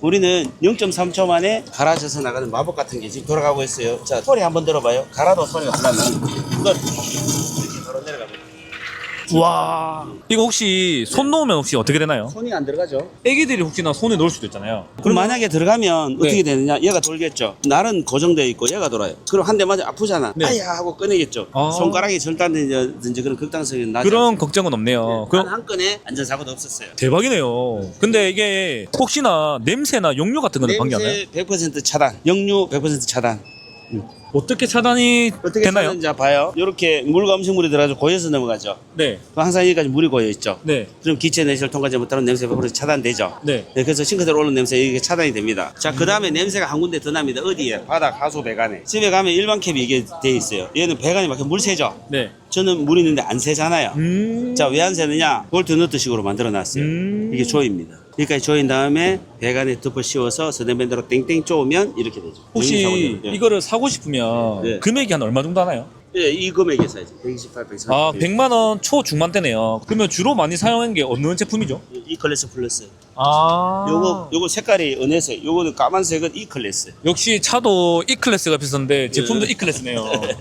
우리는 0.3초 만에 갈아져서 나가는 마법 같은 게 지금 돌아가고 있어요. 자, 소리 한번 들어봐요. 갈아도 소리가 안 거예요. 이건 와. 이거 혹시 손 놓으면 혹시 어떻게 되나요? 손이 안 들어가죠? 애기들이 혹시나 손에 넣을 수도 있잖아요. 그럼 만약에 들어가면 네. 어떻게 되느냐? 얘가 돌겠죠. 날은 고정되어 있고 얘가 돌아요. 그럼 한 대 맞아 아프잖아. 네. 아야 하고 꺼내겠죠. 아. 손가락이 절단되든지 그런 극단성이 나죠. 그런 걱정은 없네요. 그럼 단한 건에 안전 사고도 없었어요. 대박이네요. 근데 이게 혹시나 냄새나 용료 같은 거는 관계하나요? 냄새 100% 차단, 역류 100% 차단. 어떻게 차단이 어떻게 되나요? 차단인지 봐요. 이렇게 물과 음식물이 들어가서 고여서 넘어가죠. 네. 그럼 항상 여기까지 물이 고여 있죠. 네. 그럼 기체 내실 통과제 못하는 냄새 100% 차단되죠. 네. 네, 그래서 싱크대로 오는 냄새 이게 차단이 됩니다. 자, 그 다음에 냄새가 한 군데 더 납니다. 어디에? 바닥 하수 배관에. 집에 가면 일반 캡이 이게 돼 있어요. 얘는 배관이 막혀 물 새죠. 네. 저는 물 있는데 안 새잖아요. 음. 자, 왜 안 새느냐? 볼트 너트 식으로 만들어 놨어요. 음. 이게 조입니다. 여기까지 조인 다음에 배관에 덮어 씌워서 서대밴드로 땡땡 쪼으면 이렇게 되죠. 혹시. 예. 이거를 사고 싶으면 네. 금액이 한 얼마 정도 하나요? 예, 이 금액에 사야지. 128, 130. 아, 100만 원 초 중반 대네요. 그러면 주로 많이 사용한 게 어느 제품이죠? 이 클래스 플러스. 아. 요거 요거 색깔이 은혜색. 요거는 까만색은 이 클래스. 역시 차도 E 클래스가 비싼데 제품도 E 클래스네요.